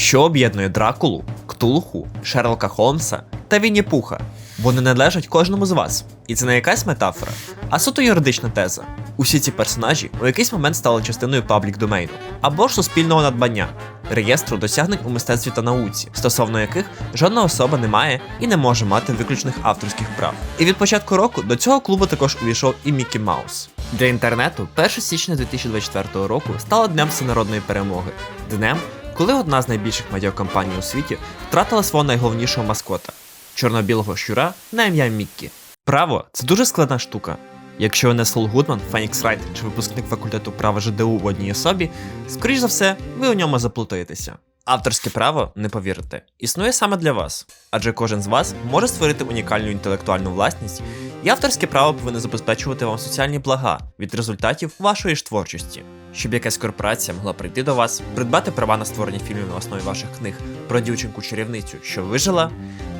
що об'єднує Дракулу, Ктулху, Шерлока Холмса та Вінні Пуха. Вони належать кожному з вас. І це не якась метафора, а суто юридична теза. Усі ці персонажі у якийсь момент стали частиною паблік домейну або ж суспільного надбання, реєстру досягнень у мистецтві та науці, стосовно яких жодна особа не має і не може мати виключних авторських прав. І від початку року до цього клубу також увійшов і Мікі Маус. Для інтернету 1 січня 2024 року стало днем всенародної перемоги, днем, коли одна з найбільших медіакомпаній у світі втратила свого найголовнішого маскота чорно-білого щура на ім'я Міккі. Право це дуже складна штука. Якщо ви не Сол Гудман, Фенікс Райт чи випускник факультету права ЖДУ в одній особі, скоріш за все, ви у ньому заплутаєтеся. Авторське право, не повірите, існує саме для вас, адже кожен з вас може створити унікальну інтелектуальну власність, і авторське право повинно забезпечувати вам соціальні блага від результатів вашої ж творчості. Щоб якась корпорація могла прийти до вас, придбати права на створення фільмів на основі ваших книг про дівчинку-чарівницю, що вижила,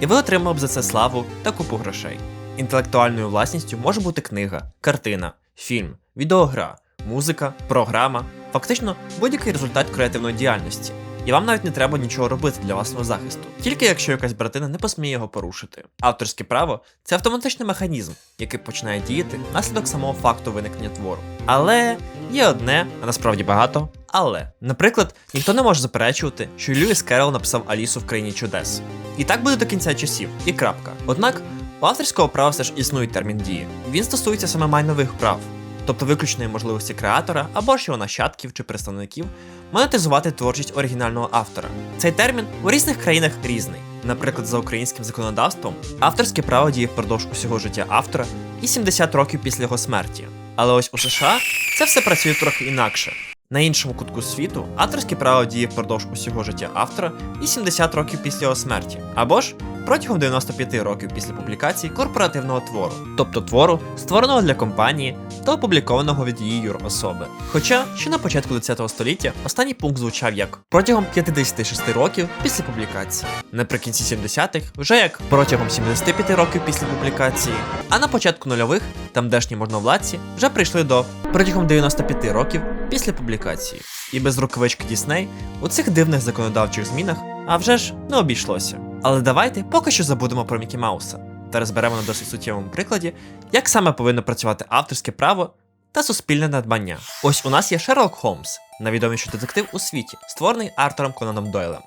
і ви отримали б за це славу та купу грошей. Інтелектуальною власністю може бути книга, картина, фільм, відеогра, музика, програма, фактично будь-який результат креативної діяльності. І вам навіть не треба нічого робити для власного захисту, тільки якщо якась братина не посміє його порушити. Авторське право це автоматичний механізм, який починає діяти внаслідок самого факту виникнення твору. Але є одне, а насправді багато. Але, наприклад, ніхто не може заперечувати, що Льюіс Керрол написав Алісу в країні чудес. І так буде до кінця часів, і крапка. Однак у авторського права все ж існує термін дії. Він стосується саме майнових прав, тобто виключної можливості креатора або ж його нащадків чи представників монетизувати творчість оригінального автора. Цей термін у різних країнах різний. Наприклад, за українським законодавством авторське право діє впродовж усього життя автора і 70 років після його смерті. Але ось у США це все працює трохи інакше. На іншому кутку світу авторське право діє впродовж усього життя автора і 70 років після його смерті, або ж протягом 95 років після публікації корпоративного твору, тобто твору, створеного для компанії та опублікованого від її юрособи. Хоча ще на початку 20 століття останній пункт звучав як протягом 56 років після публікації, наприкінці 70-х вже як протягом 75 років після публікації, а на початку нульових тамдешні можновладці вже прийшли до протягом 95 років після публікації. І без рукавички Дісней у цих дивних законодавчих змінах а вже ж не обійшлося. Але давайте поки що забудемо про Мікі Мауса та розберемо на досить суттєвому прикладі, як саме повинно працювати авторське право та суспільне надбання. Ось у нас є Шерлок Холмс, найвідоміший детектив у світі, створений Артуром Конаном Дойлем.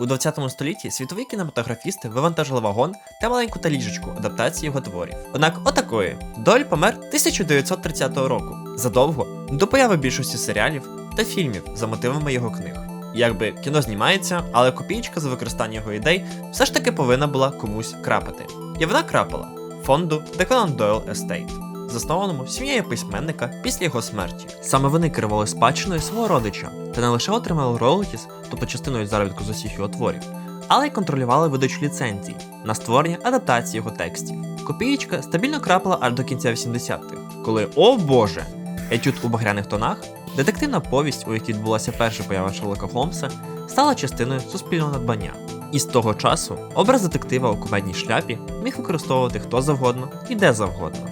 У 20 столітті світові кінематографісти вивантажили вагон та маленьку таліжечку адаптації його творів. Однак, отакої, Дойль помер 1930 року, задовго до появи більшості серіалів та фільмів за мотивами його книг. Якби кіно знімається, але копійка за використання його ідей все ж таки повинна була комусь крапати. І вона крапала фонду The Conan Doyle Estate, заснованому сім'єю письменника після його смерті. Саме вони керували спадщиною свого родича та не лише отримали роялтіс, тобто частиною заробітку з усіх його творів, але й контролювали видачу ліцензій на створення адаптації його текстів. Копієчка стабільно крапала аж до кінця 80-х, коли, о боже, етюд у багряних тонах Детективна повість, у якій відбулася перша поява Шерлока Холмса, стала частиною суспільного надбання. І з того часу образ детектива у комедній шляпі міг використовувати хто завгодно і де завгодно.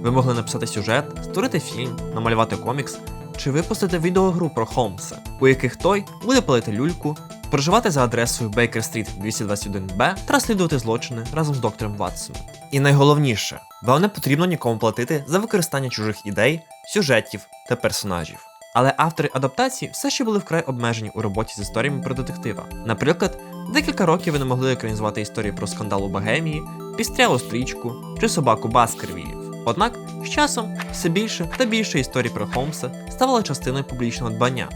Ви могли написати сюжет, створити фільм, намалювати комікс чи випустити відеогру про Холмса, у яких той буде палити люльку, проживати за адресою Baker Street 221B та розслідувати злочини разом з доктором Ватсоном. І найголовніше, вам не потрібно нікому платити за використання чужих ідей, сюжетів та персонажів. Але автори адаптації все ще були вкрай обмежені у роботі з історіями про детектива. Наприклад, декілька років ви не могли екранізувати історії про скандал у Богемії, пістрялу стрічку чи собаку Баскервілів. Однак з часом все більше та більше історій про Холмса ставали частиною публічного дбання.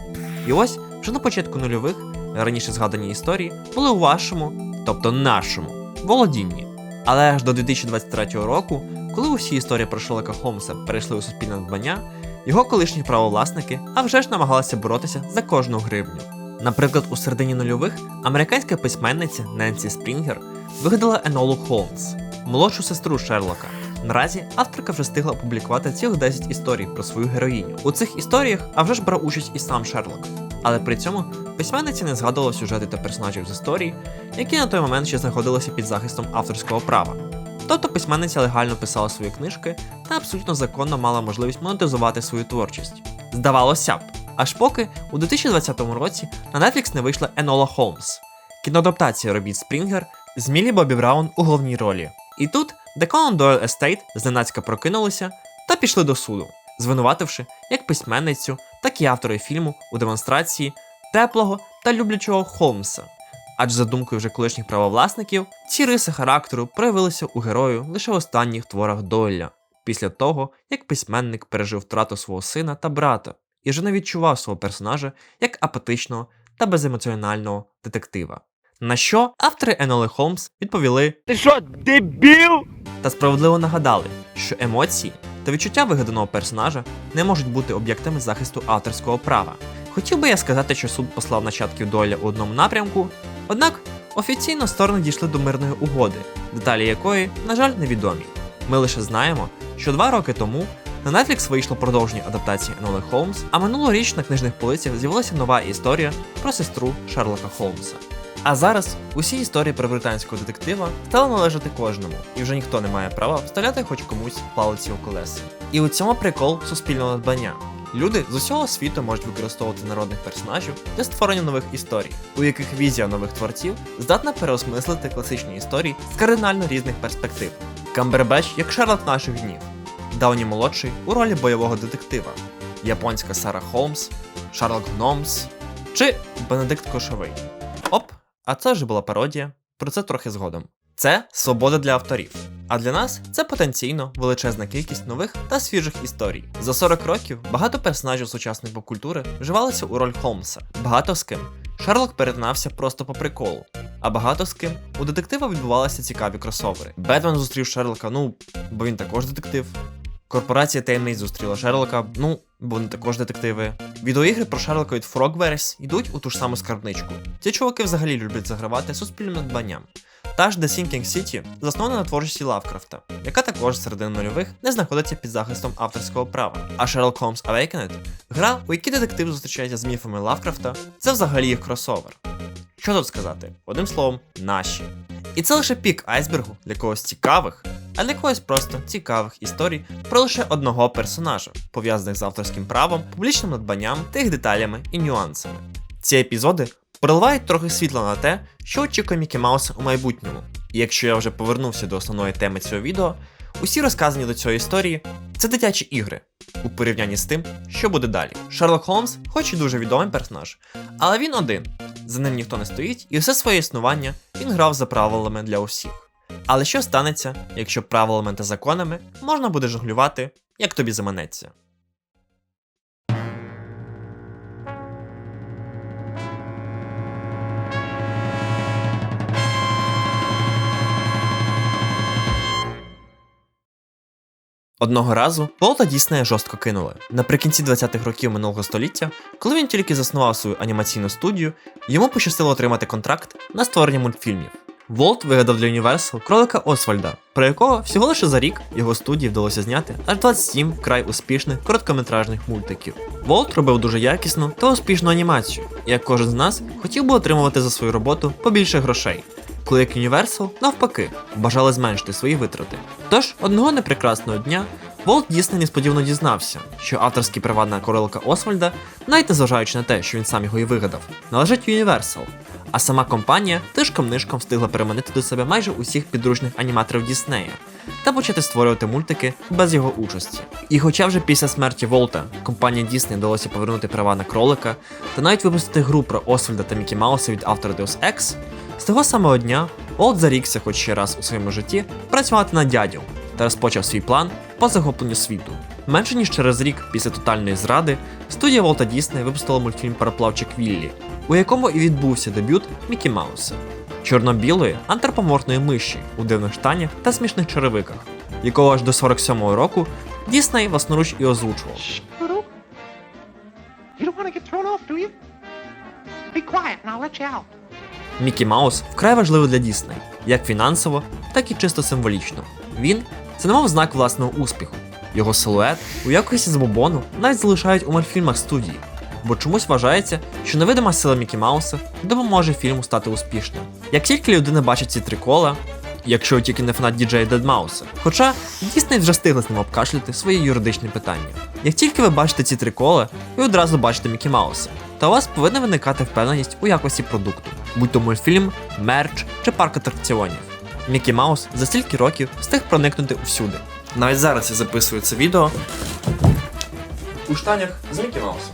І ось вже на початку нульових раніше згадані історії були у вашому, тобто нашому, володінні. Але аж до 2023 року, коли усі історії про Шерлока Холмса перейшли у суспільне надбання, його колишні правовласники а вже ж намагалися боротися за кожну гривню. Наприклад, у середині нульових американська письменниця Ненсі Спрінгер вигадала Енолу Холмс, молодшу сестру Шерлока. Наразі авторка вже встигла опублікувати цілих 10 історій про свою героїню. У цих історіях а вже ж брав участь і сам Шерлок. Але при цьому письменниця не згадувала сюжети та персонажів з історії, які на той момент ще знаходилися під захистом авторського права. Тобто письменниця легально писала свої книжки та абсолютно законно мала можливість монетизувати свою творчість. Здавалося б, Аж поки у 2020 році на Netflix не вийшла Енола Холмс, кіноадаптація робіт Спрінгер з Мілі Бобі Браун у головній ролі. І тут The Doyle Estate зненацька прокинулися та пішли до суду, звинувативши як письменницю, так і автора фільму у демонстрації теплого та люблячого Холмса. Адже за думкою вже колишніх правовласників, ці риси характеру проявилися у герою лише в останніх творах Дойля, після того, як письменник пережив втрату свого сина та брата і вже не відчував свого персонажа як апатичного та беземоціонального детектива. На що автори Еноли Холмс відповіли Ти що, дебіл? та справедливо нагадали, що емоції та відчуття вигаданого персонажа не можуть бути об'єктами захисту авторського права. Хотів би я сказати, що суд послав нащадків доля у одному напрямку, однак офіційно сторони дійшли до мирної угоди, деталі якої, на жаль, невідомі. Ми лише знаємо, що два роки тому на Netflix вийшло продовження адаптації Еноли Холмс, а минулоріч на книжних полицях з'явилася нова історія про сестру Шерлока Холмса. А зараз усі історії про британського детектива стали належати кожному, і вже ніхто не має права вставляти хоч комусь палиці у колеса. І у цьому прикол суспільного надбання. Люди з усього світу можуть використовувати народних персонажів для створення нових історій, у яких візія нових творців здатна переосмислити класичні історії з кардинально різних перспектив. Камбербеч як Шерлок наших днів, Дауні молодший у ролі бойового детектива, японська Сара Холмс, Шарлок Гномс чи Бенедикт Кошовий. Оп, а це вже була пародія, про це трохи згодом. Це свобода для авторів. А для нас це потенційно величезна кількість нових та свіжих історій. За 40 років багато персонажів сучасної попкультури вживалися у роль Холмса. Багато з ким Шерлок перетинався просто по приколу. А багато з ким у детектива відбувалися цікаві кросовери. Бетмен зустрів Шерлока, ну, бо він також детектив. Корпорація таємниць зустріла Шерлока, ну, бо вони також детективи. Відеоігри про Шерлока від Frogwares йдуть у ту ж саму скарбничку. Ці чуваки взагалі люблять загравати суспільним надбанням. Та ж The Sinking City заснована на творчості Лавкрафта, яка також середини нульових не знаходиться під захистом авторського права. А Sherlock Holmes Awakened – гра, у якій детектив зустрічається з міфами Лавкрафта, це взагалі їх кросовер. Що тут сказати? Одним словом, наші. І це лише пік айсбергу для когось цікавих, а для когось просто цікавих історій про лише одного персонажа, пов'язаних з авторським правом, публічним надбанням та їх деталями і нюансами. Ці епізоди проливають трохи світла на те, що очікує Мікі Мауса у майбутньому. І якщо я вже повернувся до основної теми цього відео, усі розказані до цієї історії це дитячі ігри у порівнянні з тим, що буде далі. Шерлок Холмс, хоч і дуже відомий персонаж, але він один. За ним ніхто не стоїть, і все своє існування він грав за правилами для усіх. Але що станеться, якщо правилами та законами можна буде жонглювати, як тобі заманеться? Одного разу Волта Діснея жорстко кинули. Наприкінці 20-х років минулого століття, коли він тільки заснував свою анімаційну студію, йому пощастило отримати контракт на створення мультфільмів. Волт вигадав для Universal кролика Освальда, про якого всього лише за рік його студії вдалося зняти аж 27 вкрай успішних короткометражних мультиків. Волт робив дуже якісну та успішну анімацію, і як кожен з нас хотів би отримувати за свою роботу побільше грошей. Коли як Universal, навпаки, бажали зменшити свої витрати. Тож, одного непрекрасного дня Волт дійсно несподівано дізнався, що авторські права на кролика Освальда, навіть незважаючи на те, що він сам його і вигадав, належать Universal. А сама компанія тишком-нишком встигла переманити до себе майже усіх підручних аніматорів Діснея та почати створювати мультики без його участі. І хоча вже після смерті Волта компанії Disney вдалося повернути права на кролика та навіть випустити гру про Освальда та Мікі Мауса від автора Deus Ex, з того самого дня Волт зарікся хоч ще раз у своєму житті працювати на дядю та розпочав свій план по захопленню світу. Менше ніж через рік після тотальної зради студія Волта Дісней випустила мультфільм Пароплавчик Віллі, у якому і відбувся дебют Мікі Мауса, чорно-білої антропоморфної миші у дивних штанях та смішних черевиках, якого аж до 47-го року Дісней власноруч і озвучував. Мікі Маус вкрай важливий для Дісней, як фінансово, так і чисто символічно. Він це немов знак власного успіху. Його силует у якості забобону навіть залишають у мультфільмах студії, бо чомусь вважається, що невидима сила Мікі Мауса допоможе фільму стати успішним. Як тільки людина бачить ці три кола, якщо тільки не фанат діджея Дедмауса. Хоча Дісней вже встигли з ним обкашляти свої юридичні питання. Як тільки ви бачите ці три кола, ви одразу бачите Мікі Мауса. Та у вас повинна виникати впевненість у якості продукту, будь то мультфільм, мерч чи парк атракціонів. Мікі Маус за стільки років встиг проникнути всюди. Навіть зараз я записую це відео у штанях з Мікі Маусом.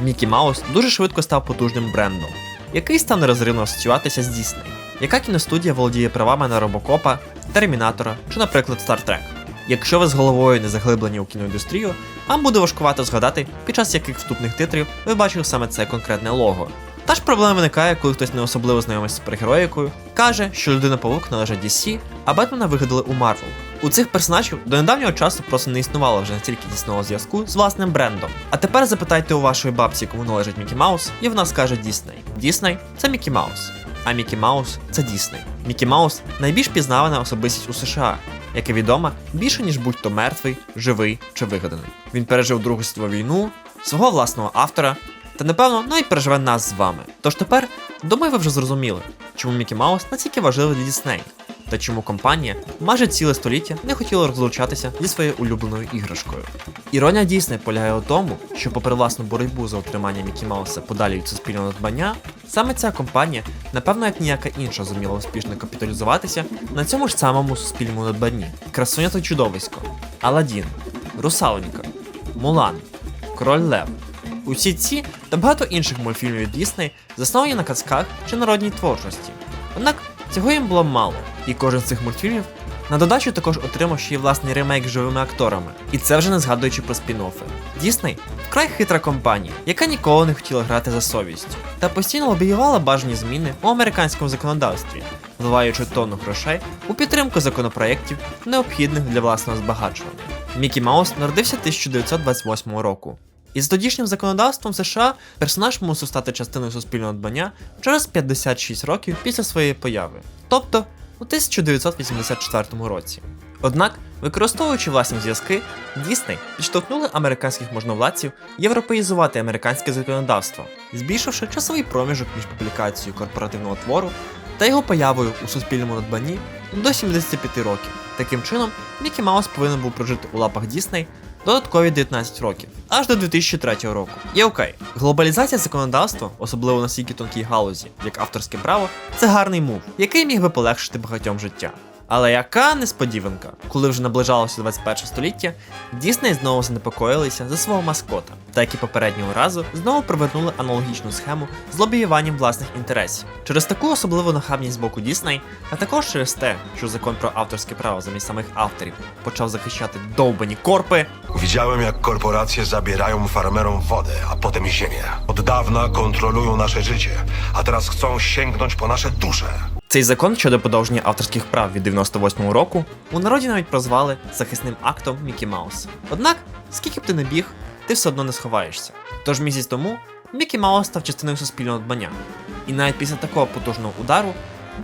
Мікі Маус дуже швидко став потужним брендом, який став нерозривно асоціюватися з Дісней. Яка кіностудія володіє правами на Робокопа, Термінатора чи, наприклад, Trek? Якщо ви з головою не заглиблені у кіноіндустрію, вам буде важкувато згадати, під час яких вступних титрів ви бачили саме це конкретне лого. Та ж проблема виникає, коли хтось не особливо знайомий з супергероїкою, каже, що людина павук належить DC, а Бетмена вигадали у Marvel. У цих персонажів до недавнього часу просто не існувало вже настільки тісного зв'язку з власним брендом. А тепер запитайте у вашої бабці, кому належить Мікі Маус, і вона скаже Дісней. Дісней це Мікі Маус, а Мікі Маус це Дісней. Мікі Маус найбільш пізнавана особистість у США, яка відома більше ніж будь-то мертвий, живий чи вигаданий. Він пережив Другу світову війну, свого власного автора, та напевно навіть переживе нас з вами. Тож тепер, думаю, ви вже зрозуміли, чому Мікі Маус настільки важливий для Дісней, та чому компанія майже ціле століття не хотіла розлучатися зі своєю улюбленою іграшкою. Іронія Дісней полягає у тому, що, попри власну боротьбу за отримання Мікі Мауса подалі від суспільного надбання, саме ця компанія, напевно, як ніяка інша, зуміла успішно капіталізуватися на цьому ж самому суспільному надбанні. Красуня та чудовисько, Аладдін, Русалонька, Мулан, Король Лев. Усі ці та багато інших мультфільмів Дісней засновані на казках чи народній творчості. Однак цього їм було мало, і кожен з цих мультфільмів на додачу також отримав ще й власний ремейк з живими акторами. І це вже не згадуючи про спін-оффи. Дісней вкрай хитра компанія, яка ніколи не хотіла грати за совістю, та постійно лобіювала бажані зміни у американському законодавстві, вливаючи тонну грошей у підтримку законопроєктів, необхідних для власного збагачування. Мікі Маус народився 1928 року. І з тодішнім законодавством США персонаж мусив стати частиною суспільного дбання через 56 років після своєї появи, тобто у 1984 році. Однак, використовуючи власні зв'язки, Дісней підштовхнули американських можновладців європеїзувати американське законодавство, збільшивши часовий проміжок між публікацією корпоративного твору та його появою у суспільному надбанні до 75 років. Таким чином, Мікі Маус повинен був прожити у лапах Дісней додаткові 19 років, аж до 2003 року. І окей, глобалізація законодавства, особливо на стільки тонкій галузі, як авторське право, це гарний мув, який міг би полегшити багатьом життя. Але яка несподіванка, коли вже наближалося 21 століття, Дісней знову занепокоїлися за свого маскота, та як і попереднього разу знову провернули аналогічну схему з лобіюванням власних інтересів. Через таку особливу нахабність з боку Дісней, а також через те, що закон про авторське право замість самих авторів почав захищати довбані корпи, Widziałem, jak korporacje zabierają farmerom wodę, a potem ziemię. Od dawna kontrolują nasze życie, a teraz chcą sięgnąć po nasze. Цей закон щодо подовження авторських прав від 98-го року у народі навіть прозвали захисним актом Мікі Маус. Однак, скільки б ти не біг, ти все одно не сховаєшся. Тож місяць тому Мікі Маус став частиною суспільного дбання. І навіть після такого потужного удару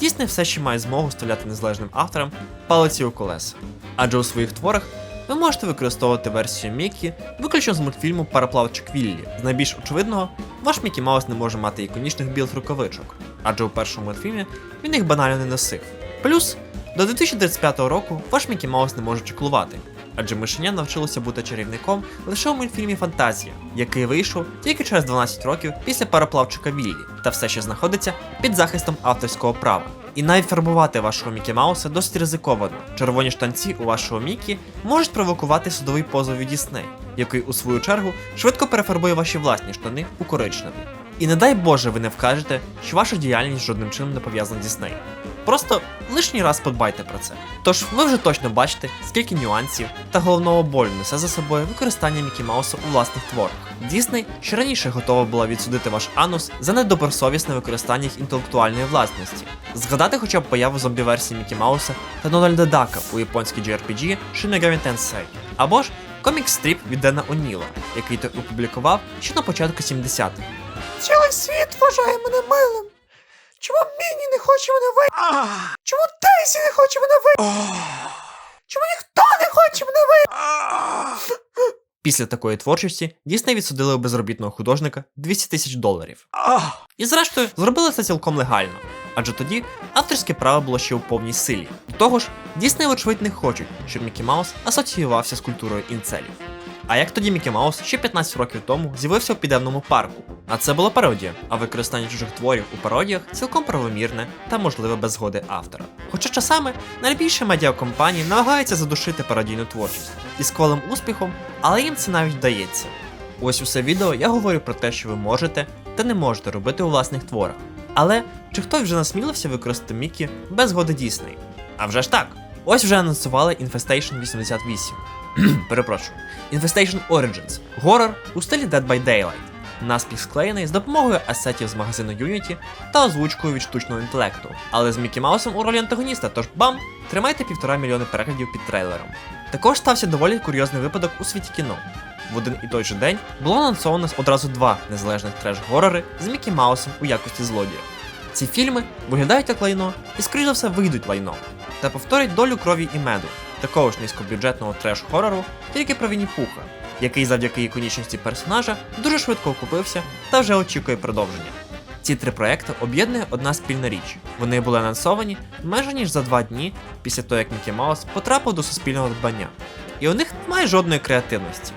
Дісней все ще має змогу вставляти незалежним авторам палиці у колеса. Адже у своїх творах ви можете використовувати версію Мікі виключно з мультфільму Параплавчик Віллі. З найбільш очевидного, ваш Мікі Маус не може мати іконічних білих рукавичок, адже у першому мультфільмі він їх банально не носив. Плюс, до 2035 року ваш Мікі Маус не може чеклувати, адже мишеня навчилося бути чарівником лише у мультфільмі Фантазія, який вийшов тільки через 12 років після параплавчика Віллі, та все ще знаходиться під захистом авторського права. І навіть фарбувати вашого Мікі Мауса досить ризиковано. Червоні штанці у вашого Мікі можуть провокувати судовий позов від Дісней, який у свою чергу швидко перефарбує ваші власні штани у коричневі. І не дай Боже, ви не вкажете, що ваша діяльність жодним чином не пов'язана з Дісней. Просто лишній раз подбайте про це. Тож ви вже точно бачите, скільки нюансів та головного болю несе за собою використання Мікі Мауса у власних творах. Дісней ще раніше готова була відсудити ваш анус за недобросовісне використання їх інтелектуальної власності. Згадати хоча б появу зомбі-версії Мікі Мауса та Дональда Дака у японській JRPG Shin Megami Tensei. Або ж комік-стріп від Дена О'Ніла, який той опублікував ще на початку 70-х. Цілий світ вважає мене милим. Чому Міні не хоче мене ви... Чому Дейзі не хоче мене ви... Чому ніхто не хоче мене ви... Після такої творчості Дісней відсудили у безробітного художника 200 тисяч доларів. І зрештою зробили це цілком легально. Адже тоді авторське право було ще у повній силі. До того ж, Дісней, вочевидь, не хочуть, щоб Мікі Маус асоціювався з культурою інцелів. А як тоді Мікі Маус ще 15 років тому з'явився у підземному парку? А це була пародія, а використання чужих творів у пародіях цілком правомірне та можливе без згоди автора. Хоча часами найбільші медіакомпанії намагаються задушити пародійну творчість із колим успіхом, але їм це навіть вдається. Ось усе відео я говорю про те, що ви можете та не можете робити у власних творах. Але чи хтось вже насмілився використати Мікі без згоди Дісней? А вже ж так. Ось вже анонсували Infestation 88. Перепрошую. Infestation Origins горор у стилі Dead by Daylight. Наспіх склеєний з допомогою асетів з магазину Unity та озвучкою від штучного інтелекту. Але з Мікі Маусом у ролі антагоніста, тож бам! Тримайте півтора мільйони переглядів під трейлером. Також стався доволі курйозний випадок у світі кіно. В один і той же день було анонсовано одразу два незалежних треш-горори з Мікі Маусом у якості злодія. Ці фільми виглядають як лайно і, скоріш за все, вийдуть лайно та повторять долю крові і меду, такого ж низькобюджетного треш-хорору, тільки про Вінні Пуха, який завдяки іконічності персонажа дуже швидко окупився та вже очікує продовження. Ці три проекти об'єднує одна спільна річ. Вони були анонсовані майже ніж за два дні після того, як Мікі Маус потрапив до суспільного дбання. І у них немає жодної креативності.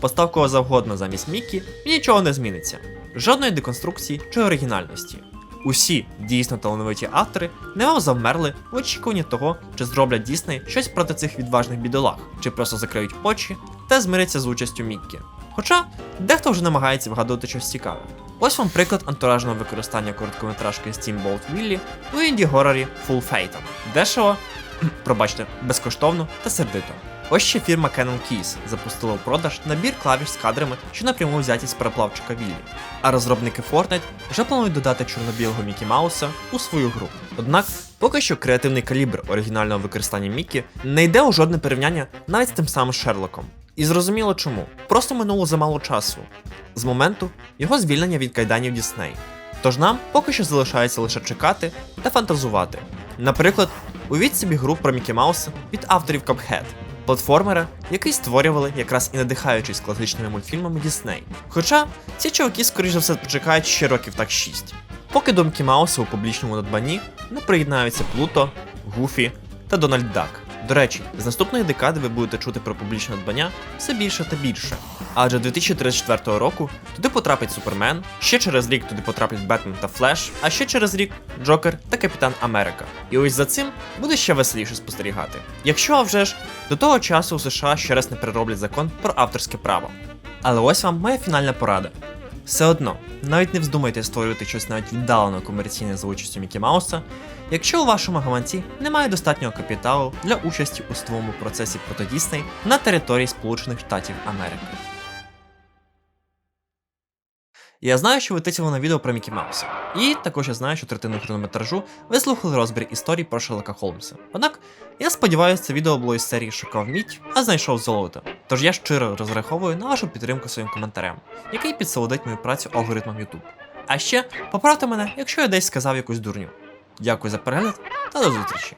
Постав кого завгодно замість Мікі, і нічого не зміниться. Жодної деконструкції чи оригінальності. Усі дійсно талановиті автори немов завмерли в очікуванні того, чи зроблять Дісней щось проти цих відважних бідолах, чи просто закриють очі та змиряться з участю Міккі. Хоча дехто вже намагається вгадувати щось цікаве. Ось вам приклад антуражного використання короткометражки Steamboat Willie у інді-горорі Full Fate. Дешево, пробачте, безкоштовно та сердито. Ось ще фірма Canon Keys запустила у продаж набір клавіш з кадрами, що напряму взяті з переплавчика Віллі. А розробники Fortnite вже планують додати чорно-білого Мікі Мауса у свою гру. Однак, поки що креативний калібр оригінального використання Мікі не йде у жодне порівняння навіть з тим самим Шерлоком. І зрозуміло чому. Просто минуло замало часу з моменту його звільнення від кайданів Дісней. Тож нам поки що залишається лише чекати та фантазувати. Наприклад, увіть собі гру про Мікі Мауса від авторів Cuphead, платформера, який створювали якраз і надихаючись класичними мультфільмами Дісней. Хоча ці чуваки, скоріш за все, почекають ще років так 6. Поки до Мауса у публічному надбанні не приєднаються Плуто, Гуфі та Дональд Дак. До речі, з наступної декади ви будете чути про публічне надбання все більше та більше. Адже 2034 року туди потрапить Супермен, ще через рік туди потраплять Бетмен та Флеш, а ще через рік Джокер та Капітан Америка. І ось за цим буде ще веселіше спостерігати. Якщо а вже ж до того часу у США ще раз не перероблять закон про авторське право. Але ось вам моя фінальна порада. Все одно, навіть не вздумайте створювати щось навіть віддалено комерційне за участю Мікі Мауса, якщо у вашому гаманці немає достатнього капіталу для участі у судовому процесі проти Дісней на території Сполучених Штатів Америки. Я знаю, що ви тиснули на відео про Мікі Мауса. І також я знаю, що третину хронометражу ви слухали розбір історій про Шерлока Холмса. Однак, я сподіваюся, це відео було із серії Шукав мідь, а знайшов золото. Тож я щиро розраховую на вашу підтримку своїм коментарем, який підсолодить мою працю алгоритмом YouTube. А ще поправте мене, якщо я десь сказав якусь дурню. Дякую за перегляд та до зустрічі!